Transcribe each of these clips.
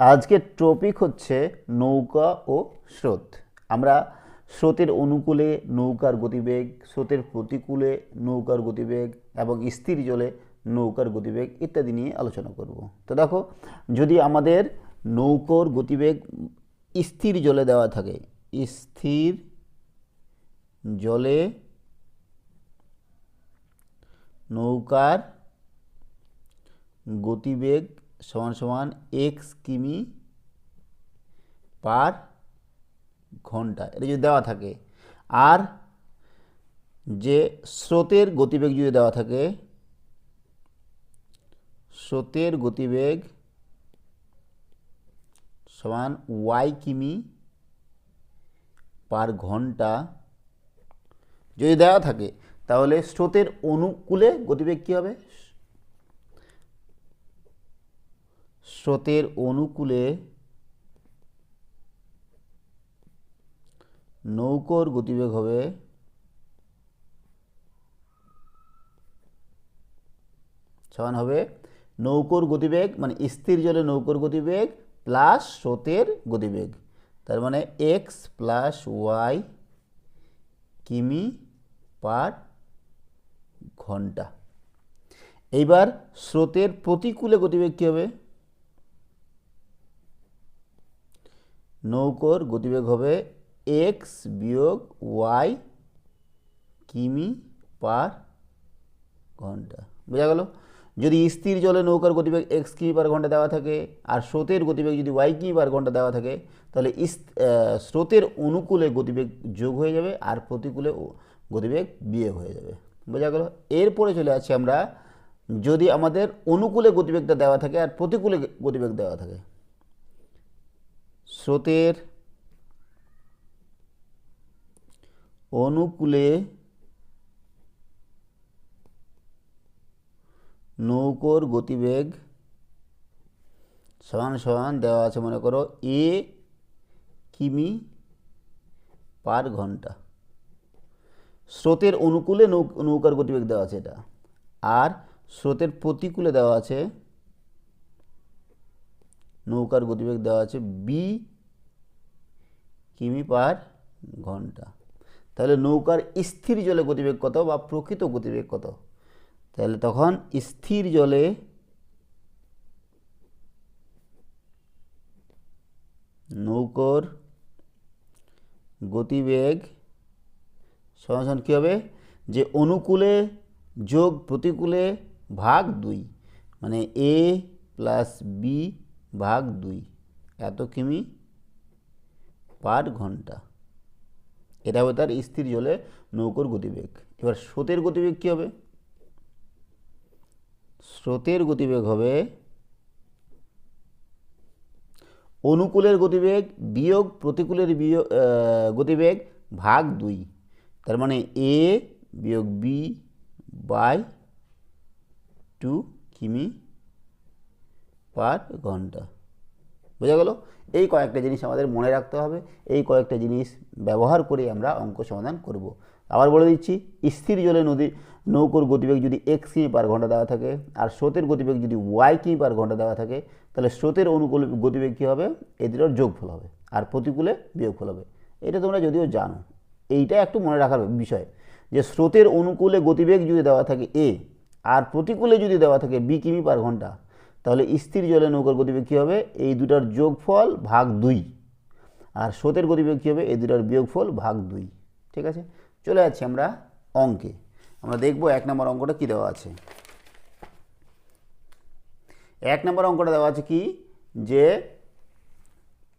আজকের টপিক হচ্ছে নৌকা ও স্রোত। আমরা স্রোতের অনুকূলে নৌকার গতিবেগ, স্রোতের প্রতিকূলে নৌকার গতিবেগ এবং স্থির জলে নৌকার গতিবেগ ইত্যাদি নিয়ে আলোচনা করব। তো দেখো, যদি আমাদের নৌকোর গতিবেগ স্থির জলে দেওয়া থাকে, স্থির জলে নৌকার গতিবেগ সমান সমান এক্স কিমি পার ঘণ্টা, এটা যদি দেওয়া থাকে। আর যে স্রোতের গতিবেগ যদি দেওয়া থাকে, স্রোতের গতিবেগ সমান ওয়াই কিমি পার ঘণ্টা যদি দেওয়া থাকে, তাহলে স্রোতের অনুকূলে গতিবেগ কী হবে? স্রোতের অনুকূলে নৌকোর গতিবেগ হবে সমান হবে নৌকোর গতিবেগ মানে স্থির জলে নৌকোর গতিবেগ প্লাস স্রোতের গতিবেগ। তার মানে এক্স প্লাস ওয়াই কিমি পার ঘণ্টা। এইবার স্রোতের প্রতিকূলে গতিবেগ কী হবে? নৌকোর গতিবেগ হবে এক্স বিয়োগ ওয়াই কিমি পার ঘণ্টা। বোঝা গেল? যদি স্থির জলে নৌকার গতিবেগ এক্স কিমি পার ঘণ্টা দেওয়া থাকে আর স্রোতের গতিবেগ যদি ওয়াই কিমি পার ঘণ্টা দেওয়া থাকে, তাহলে স্রোতের অনুকূলে গতিবেগ যোগ হয়ে যাবে আর প্রতিকূলে গতিবেগ বিয়োগ হয়ে যাবে। বোঝা গেল? এরপরে চলে আসছি আমরা, যদি আমাদের অনুকূলে গতিবেগটা দেওয়া থাকে আর প্রতিকূলে গতিবেগ দেওয়া থাকে স্রোতের অনুকূলে নৌকোর গতিবেগ সমান সমান দেওয়া আছে, মনে করো, এ কিমি পার ঘণ্টা। স্রোতের অনুকূলে নৌকার গতিবেগ দেওয়া আছে এটা। আর স্রোতের প্রতিকূলে দেওয়া আছে নৌকার গতিবেগ দেওয়া আছে বি কিমি পার ঘণ্টা। তাহলে নৌকার স্থির জলে গতিবেগ কত বা প্রকৃত গতিবেগ কত? তাহলে তখন স্থির জলে নৌকোর গতিবেগ সমাধান কী হবে? যে অনুকূলে যোগ প্রতিকূলে ভাগ দুই। মানে এ প্লাস বি ভাগ দুই। এত কিমি পার ঘণ্টা। এটা হবে তার স্থির জলে নৌকোর গতিবেগ। এবার স্রোতের গতিবেগ কী হবে? স্রোতের গতিবেগ হবে অনুকূলের গতিবেগ বিয়োগ প্রতিকূলের বিয়োগ গতিবেগ ভাগ দুই। তার মানে এ বিয়োগ বি বাই টু কিমি পার ঘণ্টা। বোঝা গেল? এই কয়েকটা জিনিস আমাদের মনে রাখতে হবে, এই কয়েকটা জিনিস ব্যবহার করে আমরা অঙ্ক সমাধান করব। আবার বলে দিচ্ছি, স্থির জলে নদী, নৌকোর গতিবেগ যদি এক্স কিমি পার ঘণ্টা দেওয়া থাকে, আর স্রোতের গতিবেগ যদি ওয়াই কিমি পার ঘণ্টা দেওয়া থাকে, তাহলে স্রোতের অনুকূল গতিবেগ কী হবে? এদের যোগফল হবে, আর প্রতিকূলে বিয়োগফল হবে। এটা তোমরা যদিও জানো, এইটা একটু মনে রাখার বিষয় যে স্রোতের অনুকূলে গতিবেগ যদি দেওয়া থাকে এ আর প্রতিকূলে যদি দেওয়া থাকে বি কিমি পার ঘণ্টা তাহলে স্থির জলে নৌকার গতিবেগ কী হবে? এই দুটার যোগফল ভাগ দুই। আর স্রোতের গতিবেগ কী হবে? এই দুটার বিয়োগফল ভাগ দুই। ঠিক আছে? চলে যাচ্ছি আমরা অঙ্কে। আমরা দেখব এক নম্বর অঙ্কটা কী দেওয়া আছে। এক নম্বর অঙ্কটা দেওয়া আছে কি? যে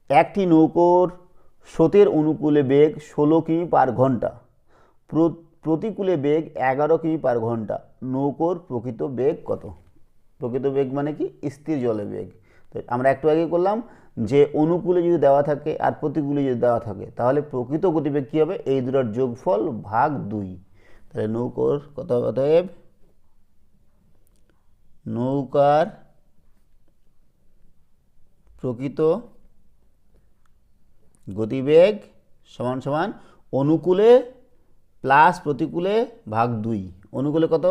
একটি নৌকোর স্রোতের অনুকূলে বেগ ষোলো কিমি পার ঘণ্টা। প্রতিকূলে বেগ এগারো কিমি পার ঘণ্টা। নৌকোর প্রকৃত বেগ কত? প্রকৃত বেগ মানে কি? স্থির জলের বেগ। তো আমরা একটু আগে করলাম যে অনুকূলে যদি দেওয়া থাকে আর প্রতিকূলে যদি দেওয়া থাকে, তাহলে প্রকৃত গতিবেগ কী হবে? এই দুটার যোগফল ভাগ দুই। তাহলে নৌকোর কত অতএব? নৌকার প্রকৃত গতিবেগ সমান সমান অনুকূলে প্লাস প্রতিকূলে ভাগ দুই। অনুকূলে কত?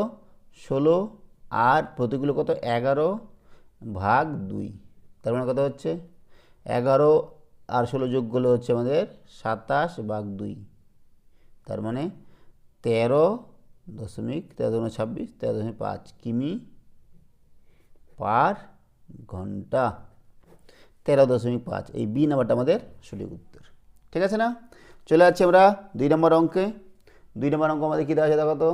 ষোলো আর প্রতিকূলে কত? এগারো ভাগ দুই। তার মানে কত হচ্ছে? এগারো আর ষোলো যোগ করলে হচ্ছে আমাদের সাতাশ ভাগ দুই। তার মানে তেরো দশমিক তেরো দশমিক ছাব্বিশ, তেরো দশমিক পাঁচ কিমি পার ঘণ্টা। তেরো দশমিক পাঁচ। এই বি নাম্বারটা আমাদের সঠিক উত্তর। ঠিক আছে না? চলে যাচ্ছি আমরা দুই নম্বর অঙ্কে। দুই নম্বর অঙ্ক আমাদের কী দেওয়া আছে দেখো তো?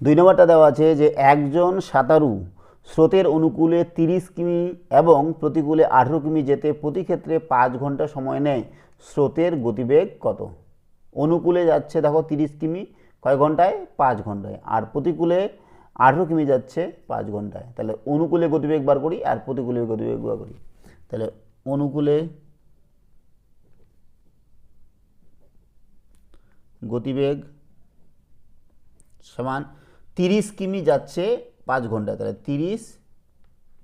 দুই নম্বরটা দেওয়া আছে যে একজন সাঁতারু স্রোতের অনুকূলে তিরিশ কিমি এবং প্রতিকূলে আঠেরো কিমি যেতে প্রতি ক্ষেত্রে পাঁচ ঘণ্টা সময় নেয়। স্রোতের গতিবেগ কত? অনুকূলে যাচ্ছে দেখো তিরিশ কিমি, কয় ঘন্টায়? পাঁচ ঘন্টায়। আর প্রতিকূলে আঠেরো কিমি যাচ্ছে পাঁচ ঘন্টায়। তাহলে অনুকূলে গতিবেগ বার করি আর প্রতিকূলে গতিবেগ বার করি। তাহলে অনুকূলে গতিবেগ সমান তিরিশ কিমি যাচ্ছে পাঁচ ঘণ্টা, তাহলে তিরিশ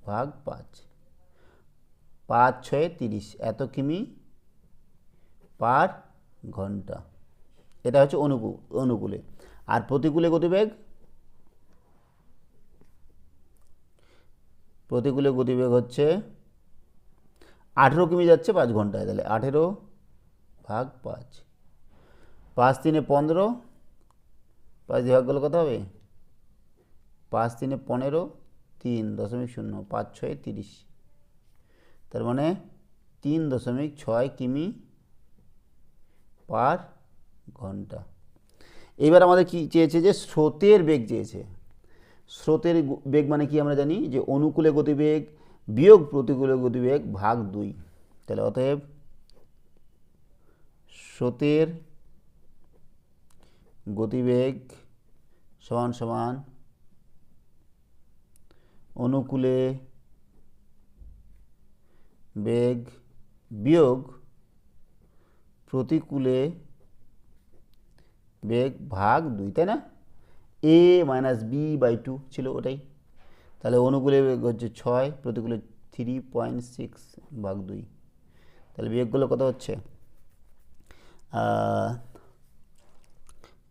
ভাগ পাঁচ। পাঁচ ছয় তিরিশ, এত কিমি পার ঘণ্টা। এটা হচ্ছে অনুকূ, অনুকূলে। আর প্রতিকূলে গতিবেগ? প্রতিকূলে গতিবেগ হচ্ছে আঠেরো কিমি যাচ্ছে পাঁচ ঘন্টায়, তাহলে আঠেরো ভাগ পাঁচ। পাঁচ তিনে পনেরো, পাঁচ ভাগ করলে কত হবে? পাঁচ তিনে পনেরো, তিন দশমিক শূন্য, পাঁচ ছয় তিরিশ। তার মানে তিন দশমিক ছয় কিমি পার ঘণ্টা। এবার আমাদের কি চেয়েছে যে স্রোতের বেগ চেয়েছে। স্রোতের বেগ মানে কি আমরা জানি? যে অনুকূলে গতিবেগ বিয়োগ প্রতিকূলে গতিবেগ ভাগ দুই। তাহলে অতএব স্রোতের গতিবেগ সমান সমান অনুকূলে বেগ বিয়োগ প্রতিকূলে বেগ ভাগ দুই, তাই না? A minus B by two ছিল ওটাই। তাহলে অনুকূলে বেগ হচ্ছে ছয়, প্রতিকূলে থ্রি পয়েন্ট সিক্স ভাগ দুই। তাহলে বিয়োগগুলো কত হচ্ছে?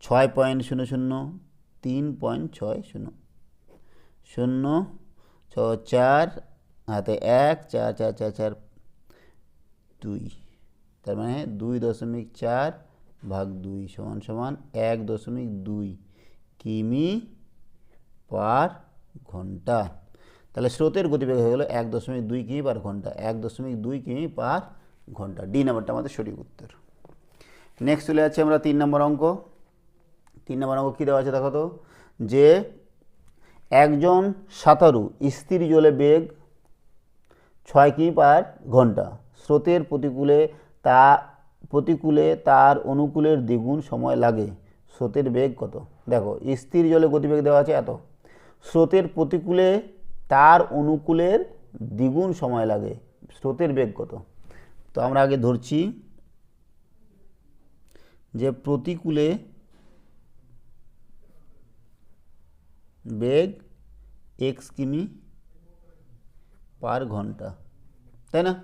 ছয় পয়েন্ট শূন্য শূন্য, তিন পয়েন্ট ছয় শূন্য। শূন্য ছ চার, হাতে এক, চার চার চার চার, দুই। তার মানে দুই দশমিক চার ভাগ দুই সমান সমান এক দশমিক দুই কিমি পার ঘণ্টা। তাহলে স্রোতের গতিবেগ হয়ে গেলো এক দশমিক দুই কিমি পার ঘণ্টা, এক দশমিক দুই কিমি পার ঘণ্টা। ডি নাম্বারটা আমাদের সঠিক উত্তর। নেক্সট চলে যাচ্ছে আমরা তিন নম্বর অঙ্ক। তিন নম্বর অঙ্ক কী দেওয়া আছে দেখো তো? যে একজন সাঁতারু স্থির জলে বেগ ছয় কিমি পার ঘণ্টা। স্রোতের প্রতিকূলে তা, প্রতিকূলে তার অনুকূলের দ্বিগুণ সময় লাগে। স্রোতের বেগ কত? দেখো স্থির জলে গতিবেগ দেওয়া আছে এত। স্রোতের প্রতিকূলে তার অনুকূলের দ্বিগুণ সময় লাগে। স্রোতের বেগ কত? তো আমরা আগে ধরছি যে প্রতিকূলে বেগ এক্স কিমি পার ঘণ্টা, তাই না?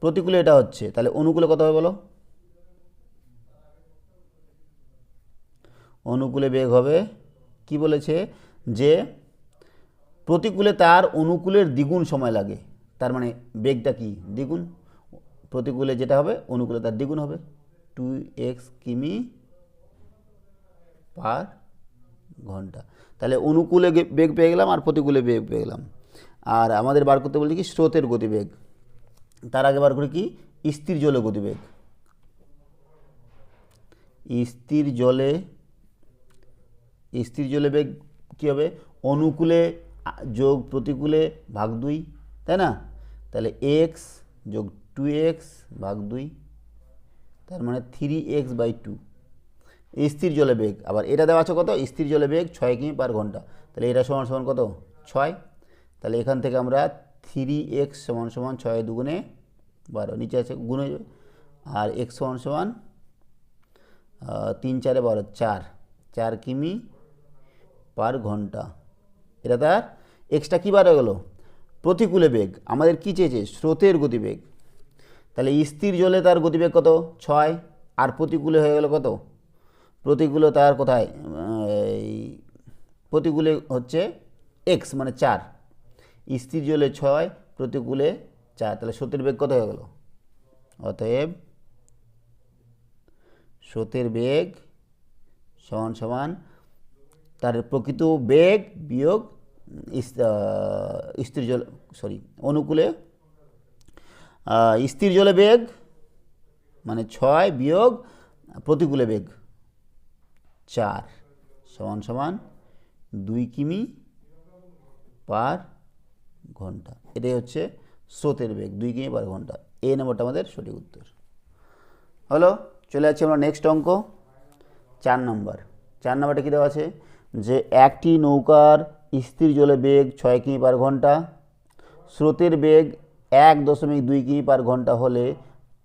প্রতিকূলে এটা হচ্ছে, তাহলে অনুকূলে কত হবে বলো? অনুকূলে বেগ হবে, কি বলেছে? যে প্রতিকূলে তার অনুকূলের দ্বিগুণ সময় লাগে, তার মানে বেগটা কি? দ্বিগুণ। প্রতিকূলে যেটা হবে, অনুকূলে তার দ্বিগুণ হবে। টু এক্স কিমি পার ঘণ্টা। তাহলে অনুকূলে বেগ পেয়ে গেলাম আর প্রতিকূলে বেগ পেয়ে গেলাম। আর আমাদের বার করতে বলছি কি, স্রোতের গতিবেগ। তার আগে বার করি কি, স্থির জলে গতিবেগ। স্থির জলে স্থির জলে বেগ কী হবে? অনুকূলে, যোগ প্রতিকূলে ভাগ দুই, তাই না? তাহলে এক্স যোগ টু এক্স ভাগ দুই, তার মানে থ্রি এক্স বাই টু স্থির জলে বেগ। আবার এটা দেওয়া আছে কত? স্থির জলে বেগ ছয় কিমি পার ঘণ্টা। তাহলে এটা সমান সমান কত? ছয়। তাহলে এখান থেকে আমরা থ্রি এক্স সমান সমান ছয় দুগুণে বারো। নিচে আছে গুণে আর এক্স সমান সমান তিন চারে বারো, চার। চার কিমি পার ঘণ্টা। এটা তার এক্সট্রা কী বার হয়ে গেলো? প্রতিকূলে বেগ। আমাদের কী চেয়েছে? স্রোতের গতিবেগ। তাহলে স্থির জলে তার গতিবেগ কত? ছয়। আর প্রতিকূলে হয়ে গেল কত? প্রতিকূলে তার কোথায়? এই প্রতিকূলে হচ্ছে এক্স মানে চার। স্থির জলে ছয় প্রতিকূলে চার। তাহলে স্রোতের বেগ কত হয়ে গেল? অতএব স্রোতের বেগ সমান সমান তার প্রকৃত বেগ বিয়োগ স্থির জল সরি অনুকূলে স্থির জলে বেগ মানে ছয় বিয়োগ প্রতিকূলে বেগ। চার। সমান সমান দুই কিমি পার ঘণ্টা। এটাই হচ্ছে স্রোতের বেগ, দুই কিমি পার ঘণ্টা। এই নম্বরটা আমাদের সঠিক উত্তর। হলো, চলে যাচ্ছি আমরা নেক্সট অঙ্ক। চার নম্বর। চার নম্বরটা কী দেওয়া আছে? যে একটি নৌকার স্থির জলে বেগ ছয় কিমি পার ঘণ্টা, স্রোতের বেগ এক দশমিক দুই কিমি পার ঘণ্টা হলে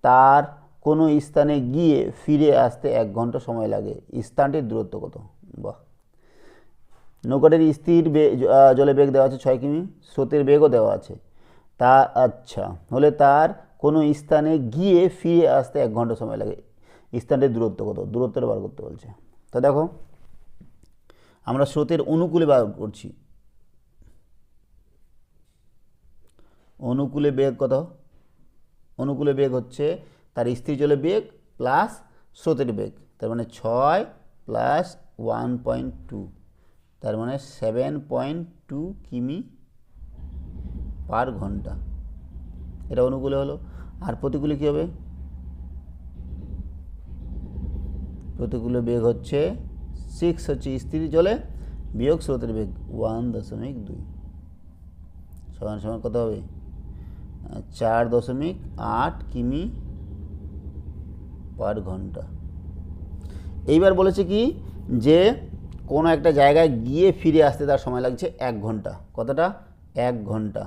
তার কোনো স্থানে গিয়ে ফিরে আসতে এক ঘণ্টা সময় লাগে। স্থানটির দূরত্ব কত? বাহ। নৌকাটির স্থির জলে বেগ দেওয়া আছে ছয় কিমি, স্রোতের বেগও দেওয়া আছে। তা আচ্ছা হলে তার কোনো স্থানে গিয়ে ফিরে আসতে এক ঘণ্টা সময় লাগে। স্থানটির দূরত্ব কত? দূরত্বটা বার করতে বলছে। তো দেখো, আমরা স্রোতের অনুকূলে বার করছি। অনুকূলে বেগ কত? অনুকূলে বেগ হচ্ছে তার স্থির জলে বেগ প্লাস স্রোতের বেগ, তার মানে ছয় প্লাস ওয়ান পয়েন্ট টু তার মানে সেভেন পয়েন্ট টু কিমি পার ঘণ্টা। এটা অনুকূলে হলো। আর প্রতিকূলে কী হবে? প্রতিকূলে বেগ হচ্ছে সিক্স হচ্ছে স্থির জলে বিয়োগ স্রোতের বেগ ওয়ান দশমিক দুই। সমান সমান কত হবে? চার দশমিক আট কিমি পার ঘণ্টা। এইবার বলেছে কি যে কোনো একটা জায়গায় গিয়ে ফিরে আসতে তার সময় লাগছে এক ঘণ্টা। কতটা? এক ঘণ্টা।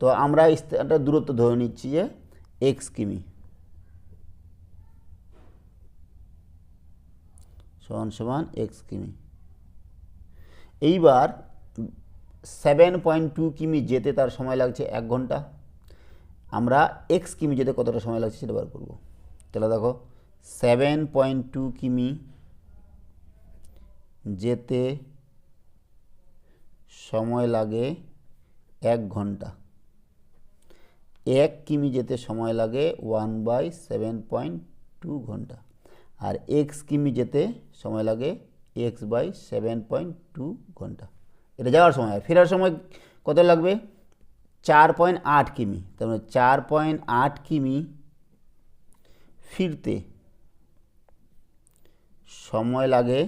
তো আমরা একটা দূরত্ব ধরে নিচ্ছি যে এক্স কিমি। সমান সমান এক্স কিমি। এইবার সেভেন পয়েন্ট টু কিমি যেতে তার সময় লাগছে এক ঘণ্টা। আমরা এক্স কিমি যেতে কতটা সময় লাগছে সেটা বার করব। তাহলে দেখো সেভেন পয়েন্ট টু কিমি যেতে সময় লাগে এক ঘণ্টা। এক কিমি যেতে সময় লাগে one by seven point two ঘণ্টা। আর এক্স কিমি যেতে সময় লাগে X by seven point two ঘণ্টা। এটা যাওয়ার সময় ফেরার সময় কত লাগবে? চার পয়েন্ট আট কিমি। তার মানে চার পয়েন্ট আট কিমি ফিরতে সময় লাগে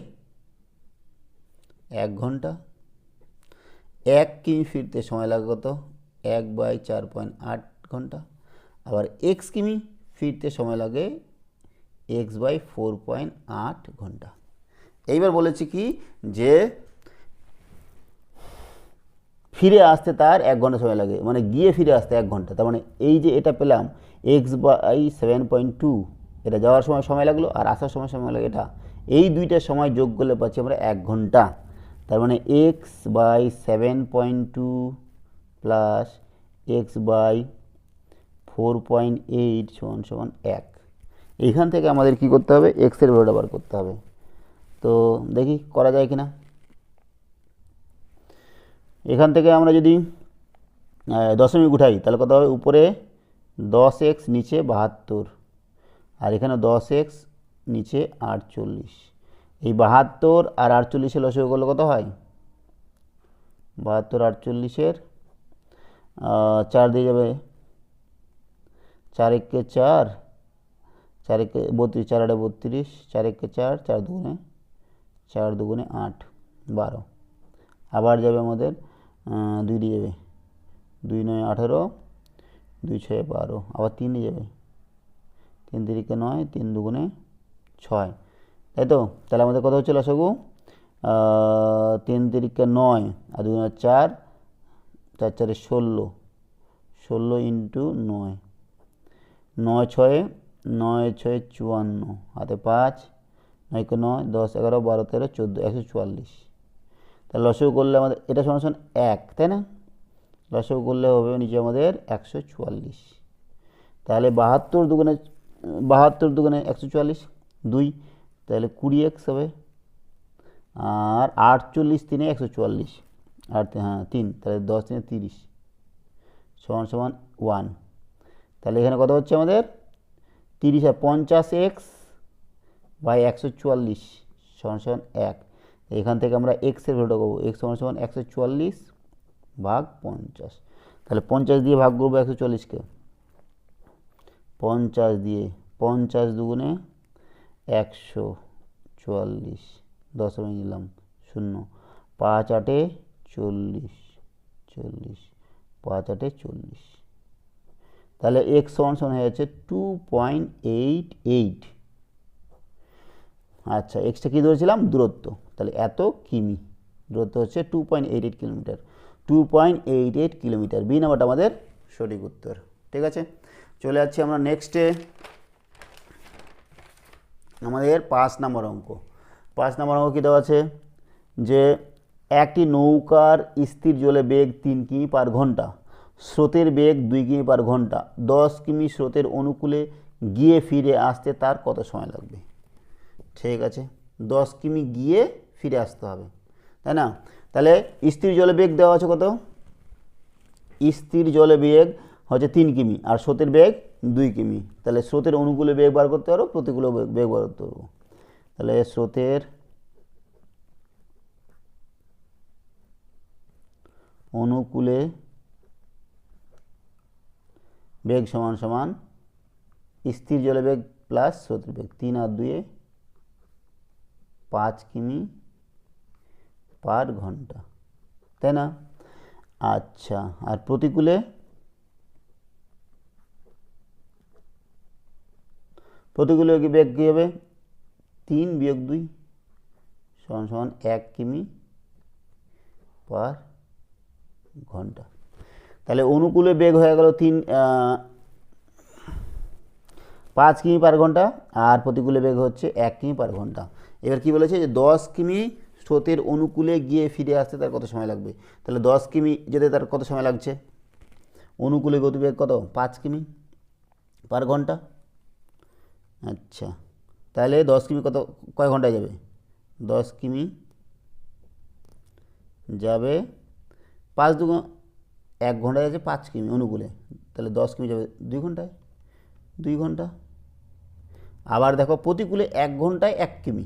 এক ঘণ্টা। এক কিমি ফিরতে সময় লাগে কত? এক বাই চার পয়েন্ট আট ঘণ্টা। আবার এক্স কিমি ফিরতে সময় লাগে এক্স বাই ফোর পয়েন্ট আট ঘণ্টা। এইবার বলেছি কি যে ফিরে আসতে তার এক ঘণ্টা সময় লাগে মানে গিয়ে ফিরে আসতে এক ঘণ্টা। তার মানে এই যে এটা পেলাম X by seven point two, এটা যাওয়ার সময় সময় লাগল আর আসার সময় সময় লাগে এটা। এই দুইটা সময় যোগ করলে পাচ্ছি আমরা এক ঘণ্টা। তার মানে X by seven point two plus X by four point eight সমান সমান এক। এইখান থেকে আমাদের কি করতে হবে? এক্সের ভ্যালুটা বার করতে হবে। তো দেখি করা যায় কিনা। এখান থেকে আমরা যদি দশমিক উঠাই, তাহলে কত হবে? উপরে দশ এক্স নিচে বাহাত্তর, আর এখানে দশ এক্স নিচে আটচল্লিশ। এই বাহাত্তর আর আটচল্লিশের লসগু করলে কত হয়? বাহাত্তর আটচল্লিশের চার দিয়ে যাবে চার একে চার চার একে বত্রিশ, চার আটে বত্রিশ, চার একে চার চার দুগুণে চার দুগুণে আট, বারো। আবার যাবে আমাদের দুই দিয়ে যাবে, দুই নয় আঠেরো দুই ছয় বারো, আবার তিন যাবে। তিন তিরিকে নয়, তিন দুগুণে ছয়। তাই তো? তাহলে আমাদের কত হচ্ছে লসগু তিন তিরিকে নয় আর দুগুণে চার চার চারে ষোলো। ষোলো ইন্টু নয়। নয় ছয়ে, নয় ছয় চুয়ান্ন। হাতে পাঁচ, নয়কে নয়, দশ, এগারো, বারো, তেরো, চোদ্দ, একশো চুয়াল্লিশ। তাহলে লসগু করলে আমাদের, এটা সমান এক, তাই না? লসগু করলে হবে নিচে আমাদের একশো চুয়াল্লিশ। তাহলে বাহাত্তর দুগুণে বাহাত্তর দুগুণে একশো চুয়াল্লিশ, দুই, তাহলে কুড়ি এক্স হবে। আর আটচল্লিশ তিনে একশো চুয়াল্লিশ আর হ্যাঁ তিন, তাহলে দশ তিনে তিরিশ, সমান সমান ওয়ান। তাহলে এখানে কত হচ্ছে আমাদের? তিরিশ আর পঞ্চাশ এক্স বাই একশো চুয়াল্লিশ, সমান সমান এক। এখান থেকে আমরা এক্সের ভ্যালুটা করব, এক্স সমান সমান একশো চুয়াল্লিশ ভাগ পঞ্চাশ। তাহলে পঞ্চাশ দিয়ে ভাগ করব একশো চল্লিশকে। পঞ্চাশ দিয়ে, পঞ্চাশ দুগুণে একশো চুয়াল্লিশ দশমিক নিলাম শূন্য। পাঁচ আটে চল্লিশ চল্লিশ, পাঁচ আটে চল্লিশ। তাহলে এক্স সমান সমান হয়ে যাচ্ছে টু পয়েন্ট এইট এইট। আচ্ছা এক্সটা কী ধরেছিলাম? দূরত্ব। তাহলে এত কিমি। দূরত্ব হচ্ছে two point eight eight kilometre. Two point eight eight kilometre B নাম্বারটা আমাদের সঠিক উত্তর। ঠিক আছে? চলে যাচ্ছি আমরা নেক্সটে আমাদের পাঁচ নম্বর অঙ্ক। পাঁচ নম্বর অঙ্ক কী দেওয়া আছে? যে একটি নৌকার স্থির জলে বেগ তিন কিমি পার ঘণ্টা, স্রোতের বেগ দুই কিমি পার ঘণ্টা, দশ কিমি স্রোতের অনুকূলে গিয়ে ফিরে আসতে তার কত সময় লাগবে? ঠিক আছে? দশ কিমি গিয়ে ফিরে আসতে হবে। তাই না? তাহলে স্থির জলে বেগ দেওয়া আছে কত? স্থির জলে বেগ হচ্ছে তিন কিমি, আর স্রোতের বেগ দুই কিমি। তাহলে স্রোতের অনুকূলে বেগ বার করতে পারো, প্রতিকূলে বেগ বার করতে পারব। তাহলে স্রোতের অনুকূলে বেগ সমান সমান স্থির জলে বেগ প্লাস স্রোতের বেগ। তিন আর দুয়ে পাঁচ কিমি পার ঘণ্টা, তাই না? আচ্ছা আর প্রতিকূলে? প্রতিকূলে কি বেগ কী হবে? তিন বিয়োগ দুই সমান সমান এক কিমি পার ঘণ্টা। তাহলে অনুকূলে বেগ হয়ে গেল তিন পাঁচ কিমি পার ঘণ্টা, আর প্রতিকূলে বেগ হচ্ছে এক কিমি পার ঘণ্টা। এবার কি বলেছে? যে দশ কিমি স্রোতের অনুকূলে গিয়ে ফিরে আসতে তার কত সময় লাগবে? তাহলে দশ কিমি যেতে তার কত সময় লাগছে? অনুকূলে গতিবেগ কত? পাঁচ কিমি? পার ঘণ্টা? আচ্ছা তাহলে দশ কিমি কত, কয় ঘন্টায় যাবে? দশ কিমি যাবে পাঁচ দু এক ঘন্টায় আছে পাঁচ কিমি অনুকূলে। তাহলে দশ কিমি যাবে দুই ঘন্টায়? দুই ঘণ্টা? আবার দেখো প্রতিকূলে এক ঘন্টায় এক কিমি।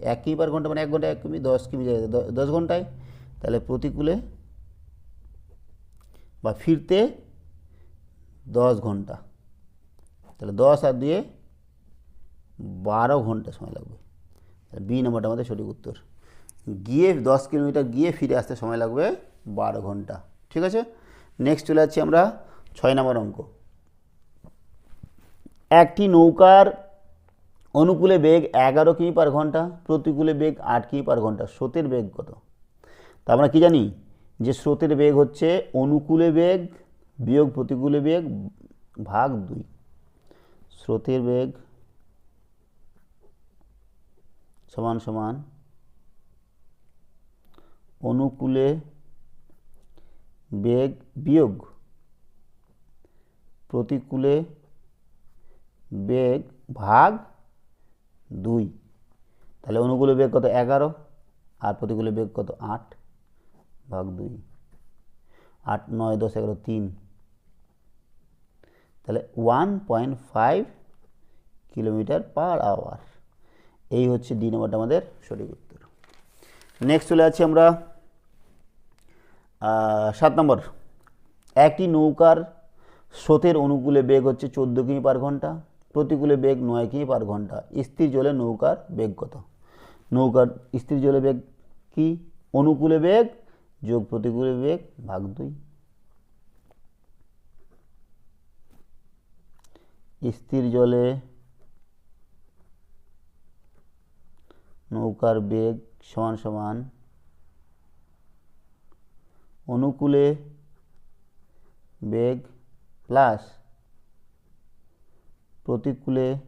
এক কিমি পার ঘণ্টা মানে এক ঘন্টায় এক কিমি, দশ কিমি দ- দশ ঘন্টায়। তাহলে প্রতিকূলে বা ফিরতে দশ ঘণ্টা। তাহলে দশ আর দুয়ে বারো ঘণ্টা সময় লাগবে। বি নম্বরটা আমাদের সঠিক উত্তর। গিয়ে দশ কিলোমিটার গিয়ে ফিরে আসতে সময় লাগবে বারো ঘণ্টা। ঠিক আছে? নেক্সট চলে যাচ্ছি আমরা ছয় নম্বর অঙ্ক। একটি নৌকার অনুকূলে বেগ এগারো কিমি পার ঘণ্টা, প্রতিকূলে বেগ আট কিমি পার ঘণ্টা, স্রোতের বেগ কত? তা আমরা কী জানি? যে স্রোতের বেগ হচ্ছে অনুকূলে বেগ বিয়োগ প্রতিকূলে বেগ ভাগ দুই। স্রোতের বেগ সমান সমান অনুকূলে বেগ বিয়োগ প্রতিকূলে বেগ ভাগ দুই। তাহলে অনুকূলে বেগ কত? এগারো। আর প্রতিকূলে বেগ কত? আট ভাগ দুই। আট, নয়, দশ, এগারো, তিন। তাহলে one point five kilometre per hour. এই হচ্ছে ডি নম্বরটা আমাদের সঠিক উত্তর। নেক্সট চলে আছি আমরা সাত নম্বর। একটি নৌকার স্রোতের অনুকূলে বেগ হচ্ছে চোদ্দ কিমি পার ঘণ্টা। প্রতিকূলে বেগ নয় কিমি পার ঘণ্টা? স্থির জলে নৌকার বেগ কত? নৌকার স্থির জলে বেগ কি? অনুকূলে বেগ যোগ প্রতিকূলে বেগ ভাগ দুই। স্থির জলে নৌকার বেগ সমান সমান অনুকূলে বেগ প্লাস প্রতিকূলে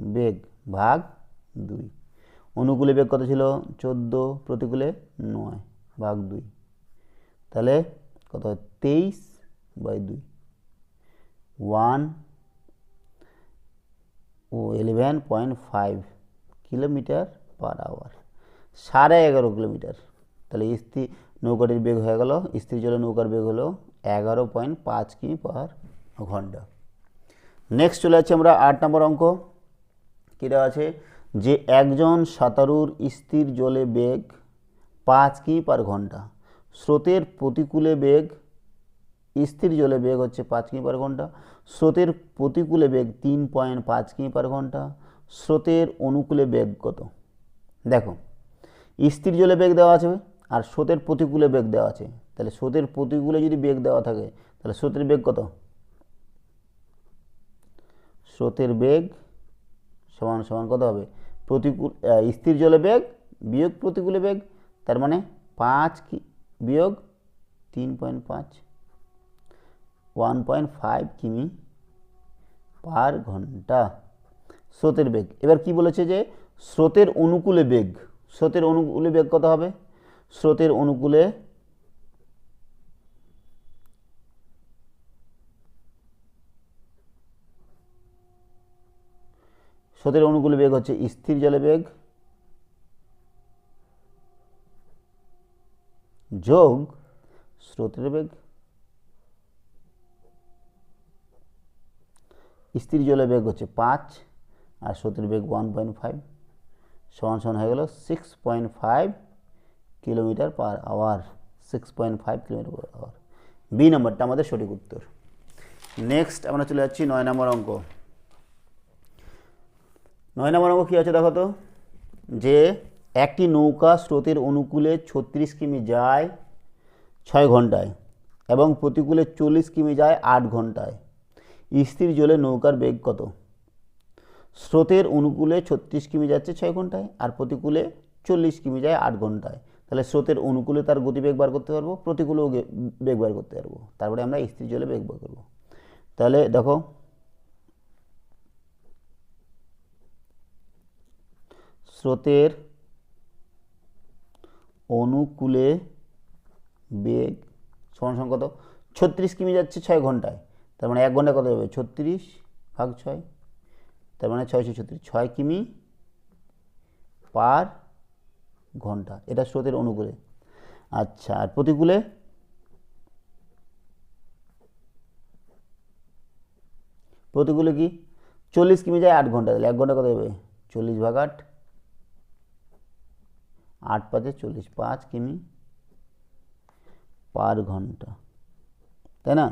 বেগ ভাগ দুই। অনুকূলে বেগ কত ছিল? চোদ্দ, প্রতিকূলে নয়, ভাগ দুই। তাহলে কত হয়? তেইশ বাই দুই। ওয়ান ও eleven point five kilometre per hour. সাড়ে এগারো কিলোমিটার। তাহলে স্থির নৌকাটির বেগ হয়ে গেল। স্থির জলে নৌকার বেগ হলো এগারো পয়েন্ট পাঁচ কিমি পার ঘণ্টা। নেক্সট চলে যাচ্ছে আমরা আট নম্বর অঙ্ক। কী দেওয়া আছে? যে একজন সাঁতারুর স্থির জলে বেগ পাঁচ কিমি পার ঘণ্টা। স্রোতের প্রতিকূলে বেগ স্থির জলে বেগ হচ্ছে পাঁচ কিমি পার ঘণ্টা। স্রোতের প্রতিকূলে বেগ তিন পয়েন্ট পাঁচ কিমি পার ঘণ্টা। স্রোতের অনুকূলে বেগ কত? দেখো, স্থির জলে বেগ দেওয়া আছে আর স্রোতের প্রতিকূলে বেগ দেওয়া আছে। তাহলে স্রোতের প্রতিকূলে যদি বেগ দেওয়া থাকে, তাহলে স্রোতের বেগ কত? স্রোতের বেগ সমান সমান কত হবে? প্রতিকূল স্থির জলে বেগ, বিয়োগ প্রতিকূলে বেগ, তার মানে পাঁচ কি, বিয়োগ তিন পয়েন্ট পাঁচ, ওয়ান পয়েন্ট ফাইভ কিমি পার ঘণ্টা স্রোতের বেগ। এবার কি বলেছে যে স্রোতের অনুকূলে বেগ, স্রোতের অনুকূলে বেগ কত হবে? স্রোতের অনুকূলে স্রোতের অনুকূল বেগ হচ্ছে স্থির জলে বেগ যোগ স্রোতের বেগ স্থির জলে বেগ হচ্ছে পাঁচ আর স্রোতের বেগ ওয়ান পয়েন্ট ফাইভ সমান সমান হয়ে গেল six point five kilometre per hour six point five kilometre per hour. B নম্বরটা আমাদের সঠিক উত্তর। নেক্সট আমরা চলে যাচ্ছি নয় নম্বর অঙ্ক। নয় নম্বর অঙ্ক কী আছে দেখো তো? যে একটি নৌকা স্রোতের অনুকূলে ছত্রিশ কিমি যায় ছয় ঘন্টায় এবং প্রতিকূলে চল্লিশ কিমি যায় আট ঘন্টায়। স্থির জলে নৌকার বেগ কত? স্রোতের অনুকূলে ছত্রিশ কিমি যাচ্ছে ছয় ঘন্টায় আর প্রতিকূলে চল্লিশ কিমি যায় আট ঘন্টায়। তাহলে স্রোতের অনুকূলে তার গতিবেগ বার করতে পারব, প্রতিকূলেও বেগ বার করতে পারব। তারপরে আমরা স্থির জলে বেগ বার করব। তাহলে দেখো স্রোতের অনুকূলে বেগ সমান সমান কত? ছত্রিশ কিমি যাচ্ছে ছয় ঘন্টায়। তার মানে এক ঘন্টায় কত হবে? ছত্রিশ ভাগ ছয়। তার মানে ছয়শো ছত্রিশ। ছয় কিমি পার ঘণ্টা। এটা স্রোতের অনুকূলে। আচ্ছা আর প্রতিকূলে? প্রতিকূলে কি? চল্লিশ কিমি যায় আট ঘণ্টা। তাহলে এক ঘণ্টা কত হবে? চল্লিশ ভাগ আট। আট পাঁচে চল্লিশ, পাঁচ কিমি পার ঘণ্টা, তাই না?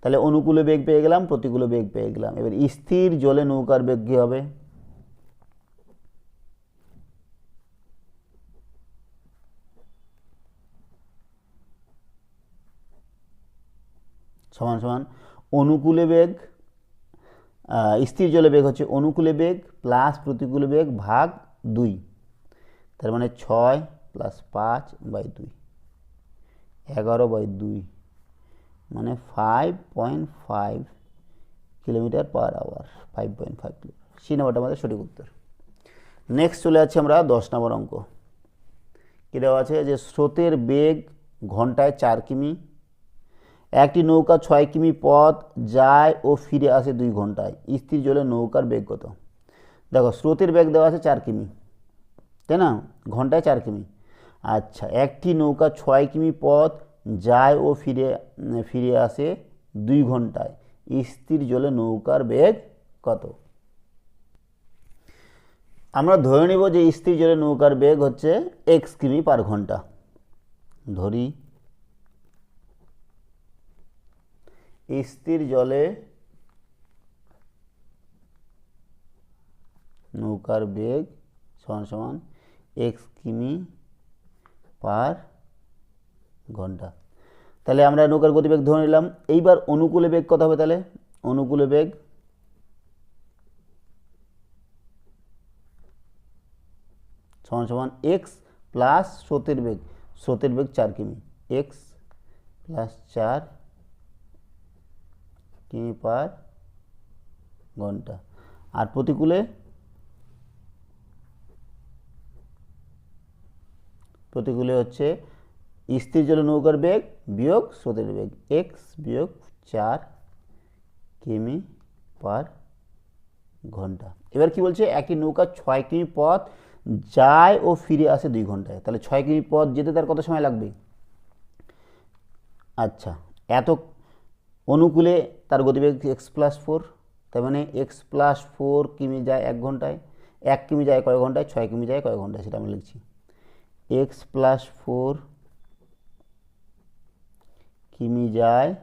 তাহলে অনুকূলে বেগ পেয়ে গেলাম, প্রতিকূলে বেগ পেয়ে গেলাম। এবার স্থির জলে নৌকার বেগ কী হবে? সমান সমান অনুকূলে বেগ স্থির জলে বেগ হচ্ছে অনুকূলে বেগ প্লাস প্রতিকূলে বেগ ভাগ দুই। তার মানে ছয় প্লাস পাঁচ বাই দুই। এগারো বাই দুই মানে five point five kilometre per hour five point five kilometre C নাম্বারটা আমাদের সঠিক উত্তর। নেক্সট চলে যাচ্ছে আমরা দশ নম্বর অঙ্ক। কী দেওয়া আছে? যে স্রোতের বেগ ঘন্টায় চার কিমি, একটি নৌকা ছয় কিমি পথ যায় ও ফিরে আসে দুই ঘন্টায়। স্থির জলে নৌকার বেগ কত? দেখো, স্রোতের বেগ দেওয়া আছে চার কিমি। তাই না? ঘন্টায় চার কিমি। আচ্ছা একটি নৌকা ছয় কিমি পথ যায় ও ফিরে ফিরে আসে দুই ঘন্টায়। স্থির জলে নৌকার বেগ কত? আমরা ধরে নিব যে স্থির জলে নৌকার বেগ হচ্ছে এক্স কিমি পার ঘণ্টা। ধরি, স্থির জলে নৌকার বেগ সমান সমান এক্স কিমি পার ঘণ্টা। তাহলে আমরা নৌকার গতিবেগ ধরে নিলাম। এইবার অনুকূলে বেগ কত হবে তাহলে? অনুকূলে বেগ সমান সমান এক্স প্লাস স্রোতের বেগ। স্রোতের বেগ চার কিমি। এক্স প্লাস চার কিমি পার ঘণ্টা। আর প্রতিকূলে প্রতিকূলে হচ্ছে স্থির জল নৌকার বেগ বিয়োগ স্রোতের বেগ এক্স বিয়োগ চার কিমি পার ঘণ্টা। এবার কি বলছে? একই নৌকা ছয় কিমি পথ যায় ও ফিরে আসে দুই ঘন্টায়। তাহলে ছয় কিমি পথ যেতে তার কত সময় লাগবে? আচ্ছা এত অনুকূলে তার গতিবেগ এক্স প্লাস ফোর তার মানে এক্স প্লাস ফোর কিমি যায় এক ঘন্টায়, এক কিমি যায় কয় ঘন্টায়, ছয় কিমি যায় কয় ঘন্টায়, সেটা আমি লিখছি। এক্স প্লাস ফোর কিমি যায়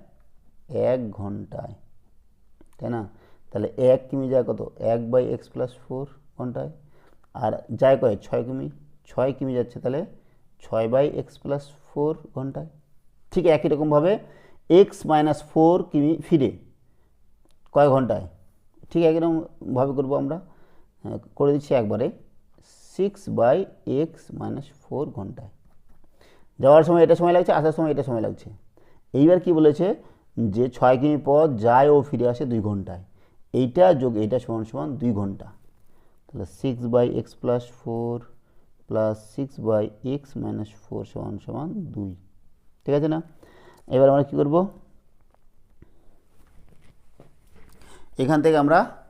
এক ঘন্টায় তাই না? তাহলে এক কিমি যায় কত? এক বাই এক্স প্লাস ফোর ঘন্টায়। আর যায় কয়? ছয় কিমি। ছয় কিমি যাচ্ছে তাহলে ছয় বাই এক্স প্লাস ফোর ঘন্টায়। ঠিক একই রকমভাবে এক্স মাইনাস ফোর কিমি ফিরে কয় ঘন্টায়? ঠিক একই করব আমরা। হ্যাঁ, করে দিচ্ছি একবারে। Six by X minus four ঘন্টায়। যাওয়ার সময় এটা সময় লাগছে, আসার সময় এটা সময় লাগছে। এইবার কি বলেছে? যে ছয় কিমি পথ যায় ও ফিরে আসে দুই ঘন্টায়। এইটা যোগ, এইটা সমান সমান দুই ঘণ্টা। তাহলে six by X plus four plus six by X minus four সমান সমান দুই। ঠিক আছে না? এবার আমরা কী করব? এখান থেকে আমরা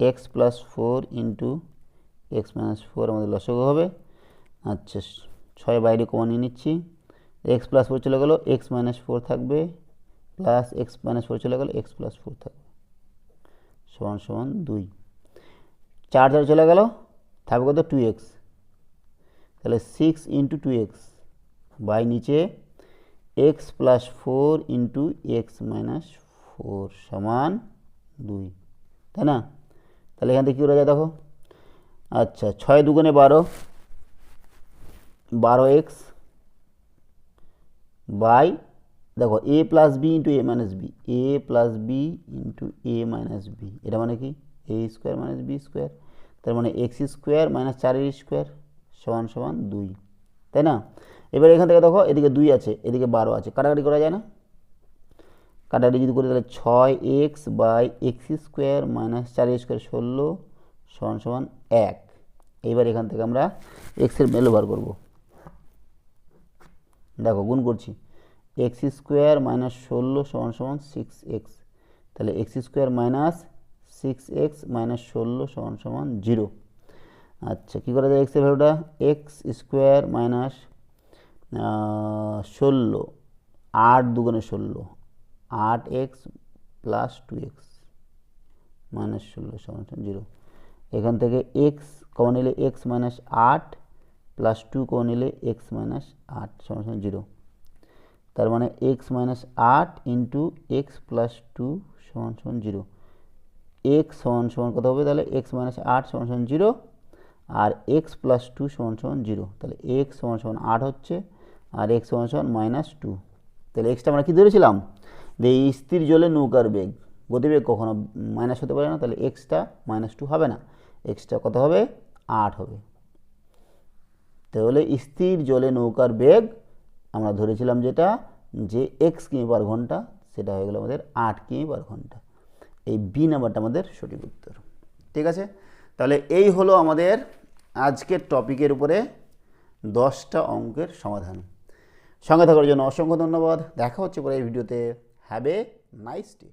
X plus four into X minus four আমাদের লসগু হবে। আচ্ছা ছয় বাইরে কমা নিয়ে নিচ্ছি। এক্স প্লাস ফোর চলে গেলো, এক্স মাইনাস ফোর থাকবে, প্লাস এক্স মাইনাস ফোর চলে গেলো, এক্স প্লাস ফোর থাকবে। সমান সমান দুই। চার চার চলে গেল, থাকবে কত? Two X. তাহলে six into two X by নিচে X plus four into X minus four সমান দুই। তাই না? তাহলে এখান থেকে কী করা যায় দেখো? আচ্ছা ছয় দুগুণে বারো বারো এক্স বাই, দেখো, A plus B into A minus B, A plus B into A minus B, এটা মানে কি? A square minus B square, তার মানে এক্স স্কোয়ার মাইনাস চারের স্কোয়ার সমান সমান দুই, তাই না? এবার এখান থেকে দেখো, এদিকে দুই আছে, এদিকে বারো আছে, কাটাকাটি করা যায় না? কাটাকাটি যদি করি তাহলে ছয় x by x square minus চার স্কোয়ার ষোলো সমান সমান এক। এইবার এখান থেকে আমরা এক্সের ভ্যালু বার করব। দেখো, গুণ করছি। এক্স স্কোয়ার মাইনাস ষোলো সমান সমান সিক্স এক্স তাহলে x square minus six x minus ষোলো সমান সমান জিরো আচ্ছা কী করা যায় এক্সের ভ্যালুটা এক্স স্কোয়ার মাইনাস ষোলো। আট দুগুণে ষোলো। আট x plus two x, minus ষোলো সমান জিরো। এখান থেকে এক্স কমন নিলে এক্স মাইনাস আট প্লাস টু কমন নিলে এক্স মাইনাস আট সমান জিরো। তার মানে এক্স মাইনাস আট ইন্টু এক্স প্লাস টু সমান সমান জিরো। এক্স সমান সমান কত হবে? তাহলে এক্স মাইনাস আট সমান সমান জিরো আর এক্স প্লাস টু সমান সমান জিরো। তাহলে এক্স সমান সমান আট হচ্ছে আর এক্স সমান সমান মাইনাস টু। তাহলে এক্সটা আমরা কী ধরেছিলাম? যে স্থির জলে নৌকার বেগ, গতিবেগ কখনো মাইনাস হতে পারে না, তাহলে এক্সটা মাইনাস টু হবে না। এক্সটা কত হবে? আট হবে। তাহলে স্থির জলে নৌকার বেগ, আমরা ধরেছিলাম যেটা, যে এক্স কিমি পার ঘণ্টা, সেটা হয়ে গেল আমাদের আট কিমি পার ঘণ্টা। এই বি নাম্বারটা আমাদের সঠিক উত্তর। ঠিক আছে? তাহলে এই হলো আমাদের আজকের টপিকের উপরে দশটা অঙ্কের সমাধান। সঙ্গে থাকার জন্য অসংখ্য ধন্যবাদ। দেখা হচ্ছে পরে এই ভিডিওতে। Have a nice day